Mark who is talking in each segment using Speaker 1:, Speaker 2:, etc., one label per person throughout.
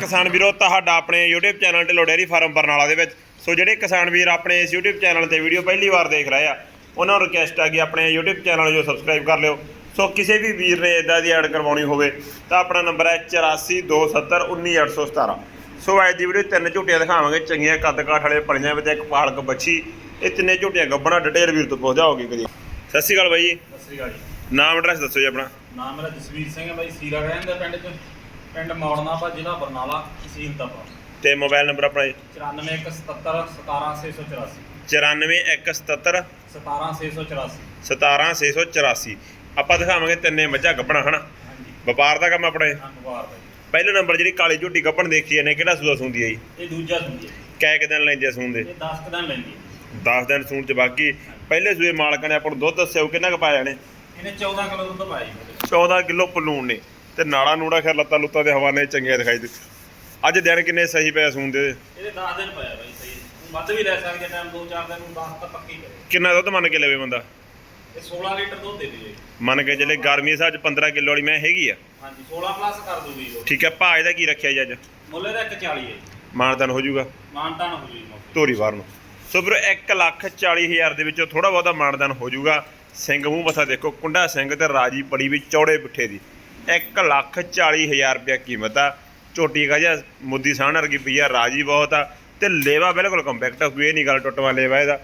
Speaker 1: ਕਿਸਾਨ ਵੀਰੋ ਤੁਹਾਡਾ ਆਪਣੇ YouTube channel Dhillon dairy farm Barnala ਦੇ ਵਿੱਚ। ਸੋ ਜਿਹੜੇ ਕਿਸਾਨ ਵੀਰ ਆਪਣੇ ਇਸ YouTube ਚੈਨਲ ਤੇ ਵੀਡੀਓ ਪਹਿਲੀ ਵਾਰ ਦੇਖ ਰਹੇ ਆ ਉਹਨਾਂ ਨੂੰ ਰਿਕਵੈਸਟ ਆ ਕਿ ਆਪਣੇ YouTube ਚੈਨਲ ਨੂੰ ਸਬਸਕ੍ਰਾਈਬ ਕਰ ਲਿਓ। ਸੋ ਕਿਸੇ ਵੀ ਵੀਰ ਨੇ ਇਦਾਂ ਦੀ ਐਡ ਕਰਵਾਉਣੀ ਹੋਵੇ ਤਾਂ ਆਪਣਾ ਨੰਬਰ ਹੈ 8427191817 ਸੋ ਅੱਜ ਦੀ ਵੀਡੀਓ ਤਿੰਨ ਝੋਟੀਆਂ ਦਿਖਾਵਾਂਗੇ ਚੰਗੀਆਂ ਕੱਦ ਕਾਠ ਵਾਲੇ ਪਲੀਆਂ ਵਿੱਚ ਇੱਕ ਪਾਲਕ ਬੱਚੀ ਇਹ ਤਿੰਨੇ ਝੋਟੀਆਂ ਗੱਬਣਾ ਡਿਟੇਲ ਵੀਰ ਤੋਂ ਪਹੁੰਚਾ ਹੋਗੀ ਕਰੀ ਸਤਿ ਸ਼੍ਰੀ ਅਕਾਲ ਬਾਈ ਜੀ।
Speaker 2: ਸਤਿ ਸ੍ਰੀ ਅਕਾਲ ਜੀ।
Speaker 1: ਨਾਮ ਐਡਰੈਸ ਦੱਸੋ ਜੀ ਆਪਣਾ।
Speaker 2: ਨਾਮ ਮੇਰਾ ਜਸਵੀਰ ਸਿੰਘ ਹੈ ਬਾਈ ਸੀਰਾ ਰਹਿੰਦਾ ਪਿੰਡ ਚ। ਪਿੰਡ ਮੌੜਨਾਪਾ ਜ਼ਿਲ੍ਹਾ ਬਰਨਾਲਾ ਤਹਿਸੀਲ ਤਪਾ
Speaker 1: ਤੇ ਮੋਬਾਈਲ ਨੰਬਰ ਆਪਣਾ ਜੀ।
Speaker 2: 94177 17684
Speaker 1: 94177
Speaker 2: 17684
Speaker 1: 17684 ਆਪਾਂ ਦਿਖਾਵਾਂਗੇ ਤਿੰਨੇ ਮੱਝਾਂ ਗੱਬਣਾ ਹਨਾ?
Speaker 2: ਹਾਂਜੀ।
Speaker 1: ਵਪਾਰ ਦਾ ਕੰਮ ਆਪਣੇ?
Speaker 2: ਧੰਨਵਾਦ ਬਾਈ
Speaker 1: ਪਹਿਲੇ ਨੰਬਰ ਜਿਹੜੀ ਕਾਲੀ ਝੋਟੀ ਗੱਬਣ ਦੇਖੀ ਇਹਨੇ ਕਿਹੜਾ ਸੂਆ ਸੁੰਦੀ ਹੈ ਜੀ?
Speaker 2: ਇਹ ਦੂਜਾ ਸੁਣਦੀ ਹੈ
Speaker 1: ਕੈ ਕਿ ਦਿਨ ਲੈਂਦੇ ਸੂਣ ਦੇ?
Speaker 2: ਇਹ 10 ਕਦਾਂ ਲੈਂਦੀ ਹੈ
Speaker 1: 10 ਦਿਨ ਸੂਣ ਚ ਬਾਕੀ ਪਹਿਲੇ ਸੂਏ ਮਾਲਕਾਂ ਨੇ ਆਪਾਂ ਨੂੰ ਦੁੱਧ ਦੱਸਿਆ ਉਹ ਕਿੰਨਾ ਕੁ ਪਾਇਆ ਨੇ
Speaker 2: ਇਹਨੇ 14 ਕਿਲੋ ਦੁੱਧ ਪਾਇਆ ਜੀ।
Speaker 1: 14 ਕਿਲੋ ਪਲੂਣ ਨੇ। ਤੇ ਨਾੜਾ ਨੂੜਾ ਖੈਰ ਲੱਤਾਂ ਲੁੱਤਾਂ ਦੇ ਹਵਾਨੇ ਚੰਗੇ ਦਿਖਾਈ ਦੇ ਅੱਜ ਦਿਨ ਕਿੰਨੇ ਸਹੀ ਪਿਆ ਸੂਣ ਦੇ।
Speaker 2: ਇਹਦੇ 10 ਦਿਨ ਪਾਇਆ ਬਾਈ ਸਹੀ ਵੱਧ ਵੀ ਲੈ ਸਕਦੇ ਟਾਈਮ 2-4 ਦਿਨ ਨੂੰ 10 ਤਾਂ ਪੱਕੀ ਕਰੇ।
Speaker 1: ਕਿੰਨਾ ਦੁੱਧ ਮੰਨ ਕੇ ਲਵੇ ਬੰਦਾ?
Speaker 2: ਇਹ 16 ਲੀਟਰ ਦੁੱਧ ਦੇ ਦੇ
Speaker 1: ਮੰਨ ਕੇ ਚੱਲੇ ਗਰਮੀ ਸਾਜ 15 ਕਿਲੋ ਵਾਲੀ ਮੈਂ ਹੈਗੀ ਆ।
Speaker 2: ਹਾਂਜੀ 16 ਪਲੱਸ ਕਰ ਦੂਗੀ ਉਹ।
Speaker 1: ਠੀਕ ਹੈ ਭਾਅ ਇਹਦਾ ਕੀ ਰੱਖਿਆ ਜੀ ਅੱਜ?
Speaker 2: ਮੁੱਲੇ ਦਾ 140 ਹੈ। ਜੀ
Speaker 1: ਮਾਨਦਾਨ ਹੋ ਜਾਊਗਾ?
Speaker 2: ਮਾਨਤਾਨ ਹੋ ਜੀ ਮੌਕੇ
Speaker 1: ਧੋਰੀ ਬਾਹਰ ਨੂੰ ਸੋ ਵੀਰੋ 1 ਲੱਖ 40 ਹਜ਼ਾਰ ਦੇ ਵਿੱਚੋਂ ਥੋੜਾ ਬਹੁਤਾ ਮਾਨਦਾਨ ਹੋ ਜਾਊਗਾ। ਸਿੰਘ ਮੂੰਹ ਮੱਥਾ ਦੇਖੋ ਕੁੰਡਾ ਸਿੰਘ ਤੇ ਰਾਜੀ ਪੜੀ ਵੀ ਚੌੜੇ ਪਿੱਠੇ ਦੀ। 1 ਲੱਖ 40 ਹਜ਼ਾਰ ਰੁਪਇਆ ਕੀਮਤ ਆ। ਝੋਟੀ ਕਾ ਜਿਹਾ ਮੁੱਦੀ ਸਾਹਣ ਵਰਗੀ ਪਈ ਆ, ਰਾਜੀ ਬਹੁਤ ਆ। ਤੇ ਲੇਵਾ ਬਿਲਕੁਲ ਕੰਪੈਕਟ ਆ ਕੋਈ ਇਹ ਨਹੀਂ ਗੱਲ ਟੁੱਟਵਾ ਲੇਵਾ ਇਹਦਾ।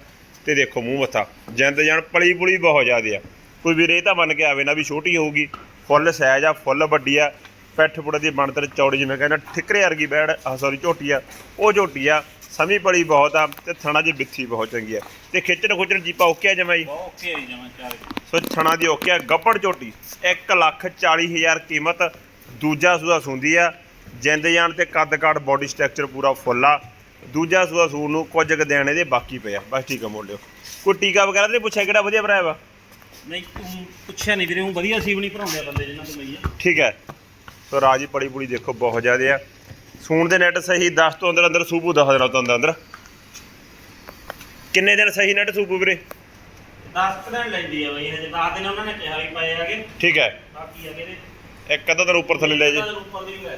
Speaker 1: ਤੇ ਦੇਖੋ ਮੂੰਹ ਮੱਥਾ, ਜਿੰਦ ਜਾਨ ਪਲੀ ਪੁਲੀ ਬਹੁਤ ਜ਼ਿਆਦੇ ਆ। ਕੋਈ ਵੀ ਰੇਹ ਤਾਂ ਬਣ ਕੇ ਆਵੇ ਨਾ ਵੀ ਛੋਟੀ ਹੋਊਗੀ, ਫੁੱਲ ਸਾਈਜ਼ ਆ, ਫੁੱਲ ਵੱਡੀ ਆ। ਪੈਠ ਪੁੜਾ ਦੀ ਬਣਤਰ ਚੌੜੀ ਜਿਵੇਂ ਕਹਿੰਦਾ ਠਿਕਰੇ ਵਰਗੀ ਬੈੜ ਆ ਸੌਰੀ ਝੋਟੀ ਆ, ਉਹ ਝੋਟੀ ਆ। ਸਮੀ ਪੜੀ ਬਹੁਤ ਆ ਤੇ ਥਣਾ ਦੀ ਬਿੱਥੀ ਬਹੁਤ ਚੰਗੀ ਆ। ਤੇ ਖਿੱਚਣ ਖੁੱਚਣ ਜੀਪਾ ਓਕੇ ਆ ਜਮਾਈ
Speaker 2: ਬਹੁਤ ਓਕੇ ਹੈ ਜਮਾ ਚਾਰ
Speaker 1: ਸੋ ਥਣਾ ਦੀ ਓਕੇ ਆ ਗੱਪੜ ਝੋਟੀ 1 ਲੱਖ 40 ਹਜ਼ਾਰ ਕੀਮਤ ਦੂਜਾ ਸੂਆ ਸੁੰਦੀ ਆ ਜਿੰਦ ਜਾਨ ਤੇ ਕੱਦ ਕਾਠ ਬੋਡੀ ਸਟਰਕਚਰ ਪੂਰਾ ਫੁੱਲ ਆ। ਦੂਜਾ ਸੂਆ ਸੂਣ ਨੂੰ ਕੁਝ ਕੁ ਦੇਣ ਇਹਦੇ ਬਾਕੀ ਪਿਆ ਬਸ ਠੀਕ ਆ ਮੋੜ ਲਿਓ ਕੋਈ ਟੀਕਾ ਵਗੈਰਾ ਤੇ ਪੁੱਛਿਆ ਕਿਹੜਾ ਵਧੀਆ ਭਰਾਇਆ ਵਾ?
Speaker 2: ਨਹੀਂ ਤੂੰ ਪੁੱਛਿਆ ਨਹੀਂ ਵੀਰੇ ਉਹ ਵਧੀਆ ਸੀਵ ਭਰਾਉਂਦੇ ਆ ਬੰਦੇ ਜਿਹਨਾਂ ਤੋਂ ਲਈ ਆ।
Speaker 1: ਠੀਕ ਹੈ ਸੋ ਰਾਜੀ ਪੜੀ ਪੁੜੀ ਦੇਖੋ ਬਹੁਤ ਜ਼ਿਆਦੇ ਆ। ਸੂਣ ਦੇ ਨੈਟ ਸਹੀ 10 ਤੋਂ ਅੰਦਰ ਅੰਦਰ ਸੂਬੂ 10 ਦਿਨਾਂ ਤੋਂ ਅੰਦਰ ਅੰਦਰ। ਕਿੰਨੇ ਦਿਨ ਸਹੀ ਨੈਟ ਸੂਬੂ ਵੀਰੇ?
Speaker 2: 10 ਕੁ ਦਿਨ ਲੈਂਦੀ ਆ ਬਈ ਹਜੇ 10 ਦਿਨ ਉਹਨਾਂ ਨੇ ਕਿਹਾ ਵੀ ਪਏ ਹੈਗੇ।
Speaker 1: ਠੀਕ ਹੈ।
Speaker 2: ਬਾਕੀ ਹੈਗੇ ਨੇ।
Speaker 1: ਇੱਕ ਅੱਧਾ ਦਿਨ ਉੱਪਰ ਥੱਲੇ ਲੈ ਜੇ।
Speaker 2: ਦੇ ਦੀ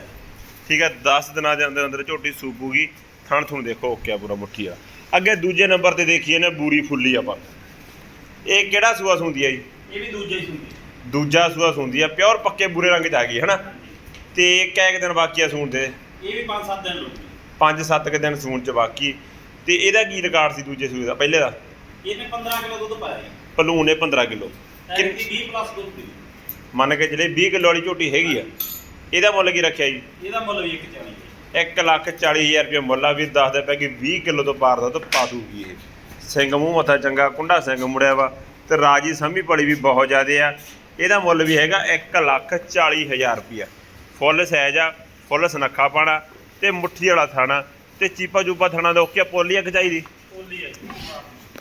Speaker 1: ਠੀਕ ਹੈ 10 ਦਿਨਾਂ ਦੇ ਅੰਦਰ ਅੰਦਰ ਝੋਟੀ ਸੂਬੂਗੀ। ਥਣ ਥੁਣ ਦੇਖੋ ਓਕੇ ਆ ਪੂਰਾ ਮੁੱਠੀ ਆ ਅੱਗੇ ਦੂਜੇ ਨੰਬਰ ਤੇ ਦੇਖੀਏ ਨਾ ਬੂਰੀ ਫੁੱਲੀ ਆਪਾਂ। ਇਹ ਕਿਹੜਾ ਸੂਆ ਸੁੰਦੀ ਆ ਜੀ?
Speaker 2: ਇਹ ਵੀ ਦੂਜੇ ਹੀ ਸੁਣਦੀ
Speaker 1: ਦੂਜਾ ਸੂਆ ਸੁੰਦੀ ਆ ਪਿਓਰ ਪੱਕੇ ਬੂਰੇ ਰੰਗ ਚ ਆ ਗਈ ਹੈ ਨਾ ਤੇ ਕੈ ਕੁ ਦਿਨ ਬਾਕੀ ਆ ਸੂਣ ਦੇ।
Speaker 2: ਇਹ ਵੀ 5-7 ਦਿਨ ਲੁੱਟੀ
Speaker 1: 5-7 ਕੁ ਦਿਨ ਸੂਣ ਚ ਬਾਕੀ। ਤੇ ਇਹਦਾ ਕੀ ਰਿਕਾਰਡ ਸੀ ਦੂਜੇ ਸੂਏ ਦਾ? ਪਹਿਲੇ ਦਾ?
Speaker 2: ਇਹਨੇ 15 ਕਿਲੋ ਦੁੱਧ ਪਾਇਆ ਜੀ।
Speaker 1: ਭਲੂਣ ਨੇ 15 ਕਿਲੋ।
Speaker 2: ਐਂ ਕਿ 20 ਪਲੱਸ ਦੁੱਧ ਦੀ।
Speaker 1: ਮੰਨ ਕੇ ਜਿਹੜੇ 20 ਕਿਲੋ ਵਾਲੀ ਝੋਟੀ ਹੈਗੀ ਆ। ਇਹਦਾ ਮੁੱਲ ਕੀ ਰੱਖਿਆ ਜੀ?
Speaker 2: ਇਹਦਾ ਮੁੱਲ ਵੀ 140 ਹੈ।
Speaker 1: 1 ਲੱਖ 40 ਹਜ਼ਾਰ ਰੁਪਏ ਮੁੱਲ ਆ। ਵੀ ਦੱਸਦਾ ਪਿਆ ਕਿ 20 ਕਿਲੋ ਤੋਂ ਪਾਰ ਦਾ ਤਾਂ ਪਾ ਦੂਗੀ ਇਹ। ਸਿੰਘ ਮੂੰਹ ਮੱਥਾ ਚੰਗਾ ਕੁੰਡਾ ਸਿੰਘ ਮੁੜਿਆ ਵਾ। ਤੇ ਰਾਜੀ ਸੰਭੀ ਪੜੀ ਵੀ ਬਹੁਤ ਜ਼ਿਆਦੇ ਆ। ਇਹਦਾ ਮੁੱਲ ਵੀ ਹੈਗਾ 1 ਲੱਖ 40 ਹਜ਼ਾਰ ਰੁਪਿਆ ਫੁੱਲ ਸਾਈਜ਼ ਆ। ਫੁੱਲ ਸਨੱਖਾ ਪਾਣਾ ਤੇ ਮੁੱਠੀ ਵਾਲਾ ਥਾਣਾ ਤੇ ਚੀਪਾ ਚੂਪਾ ਥਾਣਾ ਦਾ ਓਕੇ ਪੋਲੀ ਆ ਖਚਾਈ ਦੀ?
Speaker 2: ਪੋਲੀ।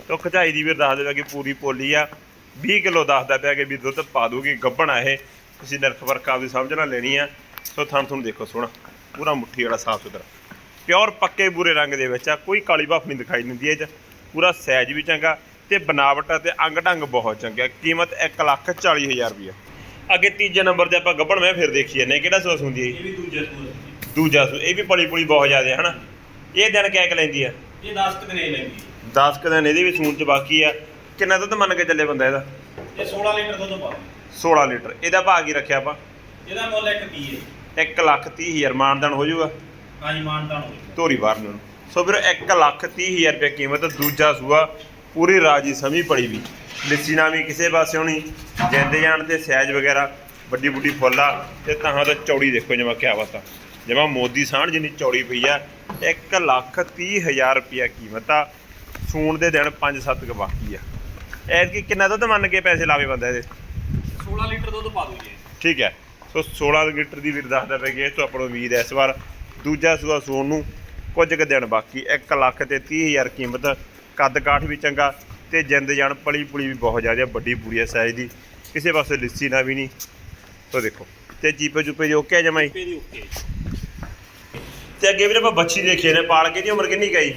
Speaker 1: ਤੋ ਖਚਾਈ ਦੀ ਵੀ ਦੱਸ ਦੇਗਾ ਕਿ ਪੂਰੀ ਪੋਲੀ ਆ। 20 ਕਿਲੋ ਦੱਸਦਾ ਪਿਆ ਕਿ ਵੀ ਦੁੱਧ ਪਾ ਦੂਗੀ ਗੱਭਣ ਆ ਇਹ। ਤੁਸੀਂ ਨਰਖ ਵਰਕ ਆਪਦੀ ਸਮਝਣਾ ਲੈਣੀ ਆ। ਸੋ ਥਣ ਤੁਹਾਨੂੰ ਦੇਖੋ ਸੋਹਣਾ ਪੂਰਾ ਮੁੱਠੀ ਵਾਲਾ ਸਾਫ਼ ਸੁਥਰਾ। ਪਿਓਰ ਪੱਕੇ ਬੂਰੇ ਰੰਗ ਦੇ ਵਿੱਚ ਆ ਕੋਈ ਕਾਲੀ ਭਾਫ ਨਹੀਂ ਦਿਖਾਈ ਦਿੰਦੀ ਇਹ ਚ। ਪੂਰਾ ਸਾਈਜ਼ ਵੀ ਚੰਗਾ ਤੇ ਬਨਾਵਟ ਤੇ ਅੰਗ ਢੰਗ ਬਹੁਤ ਚੰਗਾ ਕੀਮਤ 1 ਲੱਖ 40 ਹਜ਼ਾਰ ਰੁਪਏ ਅੱਗੇ ਤੀਜੇ ਨੰਬਰ ਤੇ ਆਪਾਂ ਗੱਭਣ ਮੈਂ ਫਿਰ ਦੇਖੀਏ ਨੇ ਕਿਹੜਾ ਸੂਸ ਹੁੰਦੀ ਹੈ
Speaker 2: ਇਹ ਵੀ ਦੂਜੇ ਜੀ।
Speaker 1: ਦੂਜਾ ਸੂ ਇਹ ਵੀ ਪਲੀ ਪੁਲੀ ਬਹੁਤ ਜ਼ਿਆਦਾ ਹੈ ਹਨਾ? ਇਹ ਦਿਨ ਕਿਆ ਕੁ ਲੈਂਦੀ ਆ?
Speaker 2: ਇਹ 10 ਕੁ ਦਿਨ ਇਹ ਲੈਂਦੀ ਹੈ।
Speaker 1: 10 ਕੁ ਦਿਨ ਇਹਦੇ ਵੀ ਸੂਣ ਚ ਬਾਕੀ ਆ। ਕਿੰਨਾ ਦੁੱਧ ਮੰਨ ਕੇ ਚੱਲੇ ਬੰਦਾ ਇਹਦਾ?
Speaker 2: ਇਹ 16 ਲੀਟਰ ਦੁੱਧ ਪਾ।
Speaker 1: 16 ਲੀਟਰ। ਇਹਦਾ ਭਾਅ ਕੀ ਰੱਖਿਆ ਆਪਾਂ?
Speaker 2: ਇਹਦਾ ਮੁੱਲ 1 30 ਹੈ।
Speaker 1: 1 ਲੱਖ 30 ਹਜ਼ਾਰ। ਮਾਨਦਾਨ ਹੋ ਜਾਊਗਾ?
Speaker 2: ਹਾਂਜੀ ਮਾਨਤਾਨ ਹੋ ਗਿਆ
Speaker 1: ਧੋਰੀ ਬਾਹਰ ਨੂੰ। ਸੋ ਵੀਰ 1 ਲੱਖ 30 ਹਜ਼ਾਰ ਰੁਪਏ ਕੀਮਤ ਦੂਜਾ ਸੂਆ ਪੂਰੀ ਰਾਜੀ ਸਮੀ ਪੜੀ ਵੀ। ਲਿੱਸੀ ਨਾ ਵੀ ਕਿਸੇ ਪਾਸੇ ਹੋਣੀ ਜਿੰਦੇ ਜਾਣ ਤੇ ਸਾਈਜ਼ ਵਗੈਰਾ ਵੱਡੀ ਵੱਡੀ ਫੁੱਲਾ ਤੇ ਤਾਂ ਤਾਂ ਚੌੜੀ ਦੇਖੋ ਜਮਾ ਕਿਆ ਬਾਤ ਆ। ਜਮਾ ਮੋਦੀ ਸਾਹਣ ਜਿੰਨੀ ਚੌੜੀ ਪਈ ਆ 1 ਲੱਖ 30 ਹਜ਼ਾਰ ਰੁਪਏ ਕੀਮਤ ਆ ਸੂਣ ਦੇ ਦਿਨ 5-7 ਕ ਬਾਕੀ ਆ। ਐਤਕੀ ਕਿੰਨਾ ਦੁੱਧ ਮੰਨ ਕੇ ਪੈਸੇ ਲਾਵੇ ਬੰਦਾ ਇਹਦੇ?
Speaker 2: 16 ਲੀਟਰ ਦੁੱਧ ਪਾ ਦੂਗੇ।
Speaker 1: ਠੀਕ ਹੈ ਸੋ 16 ਲੀਟਰ ਦੀ ਵੀਰ ਦੱਸਦਾ ਪਿਆ ਕਿ ਇਹ ਤੋਂ ਆਪਾਂ ਨੂੰ ਉਮੀਦ ਹੈ ਇਸ ਵਾਰ ਦੂਜਾ ਸੂਆ ਸੂਣ ਨੂੰ ਕੁਝ ਕੁ ਦਿਨ ਬਾਕੀ 1 ਲੱਖ ਤੇ 30 ਹਜ਼ਾਰ ਕੀਮਤ ਕੱਦ ਕਾਠ ਵੀ ਚੰਗਾ ਤੇ ਜਿੰਦ ਜਾਨ ਪਲੀ ਪੁਲੀ ਵੀ ਬਹੁਤ ਜ਼ਿਆਦਾ ਵੱਡੀ ਪੂਰੀ ਹੈ ਸਾਈਜ਼ ਦੀ। ਕਿਸੇ ਪਾਸੇ ਲਿੱਸੀ ਨਾ ਵੀ ਨਹੀਂ। ਸੋ ਦੇਖੋ ਤੇ ਚੀਪੇ ਚੁਪੇ ਜੋ ਓਕੇ ਜਮਾਈ
Speaker 2: ਦੀ
Speaker 1: ਤੇ ਅੱਗੇ ਵੀਰੇ ਆਪਾਂ ਬੱਚੀ ਦੇਖੀ ਨੇ ਪਾਲ ਕੇ ਦੀ ਉਮਰ ਕਿੰਨੀ ਗਈ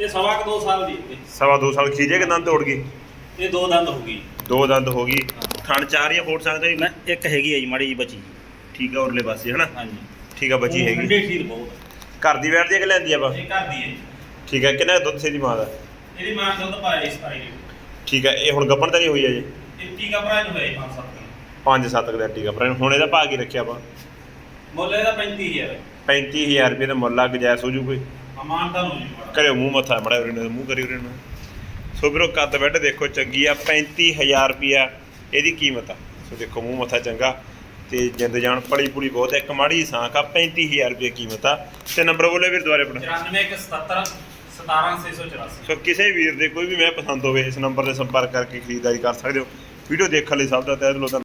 Speaker 2: ਇਹ ਸਵਾ ਕੁ 2 ਸਾਲ ਦੀ ਹੈ।
Speaker 1: ਸਵਾ ਦੋ ਸਾਲ ਖੀਜੇ ਕਿ ਦੰਦ ਤੋੜ ਗਈ?
Speaker 2: ਇਹ ਦੋ ਦੰਦ ਹੋ ਗਈ।
Speaker 1: ਦੋ ਦੰਦ ਹੋ ਗਈ। ਥਣ ਚਾਰ ਜਾਂ ਫੋਟ ਸਕਦੇ
Speaker 2: ਨਾ ਇੱਕ ਹੈਗੀ ਹੈ ਜੀ ਮਾੜੀ ਜੀ ਬਚੀ।
Speaker 1: ਠੀਕ ਆ ਉਰਲੇ ਪਾਸੇ ਹਨਾ?
Speaker 2: ਹਾਂਜੀ।
Speaker 1: ਠੀਕ ਆ ਬੱਚੀ ਹੈਗੀ।
Speaker 2: ਠੰਡੇ ਖੀਰ ਬਹੁਤ
Speaker 1: ਘਰ ਦੀ ਬੈਠਦੀ ਹੈ ਕਿ ਲੈਂਦੀ ਆਪਾਂ?
Speaker 2: ਇਹ ਘਰ ਦੀ ਹੈ
Speaker 1: ਠੀਕ ਹੈ ਕਿੰਨਾ ਦੁੱਧ ਸੇ ਦੀ ਮਾਂ ਦਾ?
Speaker 2: ਇਹਦੀ ਮਾਂ ਦੁੱਧ ਪਾਇਆ ਇਸ ਪਾਈ
Speaker 1: ਠੀਕ ਹੈ ਇਹ ਹੁਣ ਗੱਪਣ ਤਾਂ ਨਹੀਂ ਹੋਈ ਅਜੇ?
Speaker 2: ਇਹ ਟੀਕਾ ਭਰਾ ਨੂੰ ਹੋਇਆ 5 7 ਦਿਨ।
Speaker 1: ਪੰਜ ਸੱਤ ਕੁ ਦਾ ਟੀਕਾ ਪਰ ਹੁਣ ਇਹਦਾ ਭਾਅ ਕੀ ਰੱਖਿਆ ਆਪਾਂ?
Speaker 2: ਮੁੱਲ ਇਹਦਾ 35000
Speaker 1: 35000 ਰੁਪਏ ਦਾ ਮੁੱਲ ਆ ਗਜੈਸ ਹੋ ਜੂ ਕੋਈ?
Speaker 2: ਅਮਾਨਤਾ ਨੂੰ ਜੀ
Speaker 1: ਕਰਿਓ ਮੂੰਹ ਮੱਥਾ ਮੜਾ ਉਰੇ ਨੂੰ ਮੂੰਹ ਕਰੀ ਉਰੇ ਨੂੰ। ਸੋ ਵੀਰੋ ਕੱਦ ਬੈੱਡ ਦੇਖੋ ਚੰਗੀ ਆ 35000 ਰੁਪਿਆ ਇਹਦੀ ਕੀਮਤ ਆ। ਸੋ ਦੇਖੋ ਮੂੰਹ ਮੱਥਾ ਚੰਗਾ। ਤੇ ਜਿੰਦ ਜਾਨ ਪਲੀ ਪੁਲੀ ਬਹੁਤ ਇੱਕ ਮਾੜੀ ਸਾਂਖ ਆ 35000 ਰੁਪਏ ਕੀਮਤ ਆ। ਤੇ ਨੰਬਰ ਬੋਲੇ ਵੀਰ ਦੁਆਰੇ ਆਪਣਾ।
Speaker 2: 94177 17684
Speaker 1: ਸੋ ਕਿਸੇ ਵੀਰ ਦੇ ਕੋਈ ਵੀ ਮੈਂ ਪਸੰਦ ਹੋਵੇ, ਇਸ ਨੰਬਰ ਤੇ ਸੰਪਰਕ ਕਰਕੇ ਖਰੀਦਦਾਰੀ ਕਰ ਸਕਦੇ ਹੋ। ਵੀਡੀਓ ਦੇਖਣ ਲਈ ਸਭ ਦਾ ਤਹਿ ਦਿਲੋਂ ਧੰਨਵਾਦ।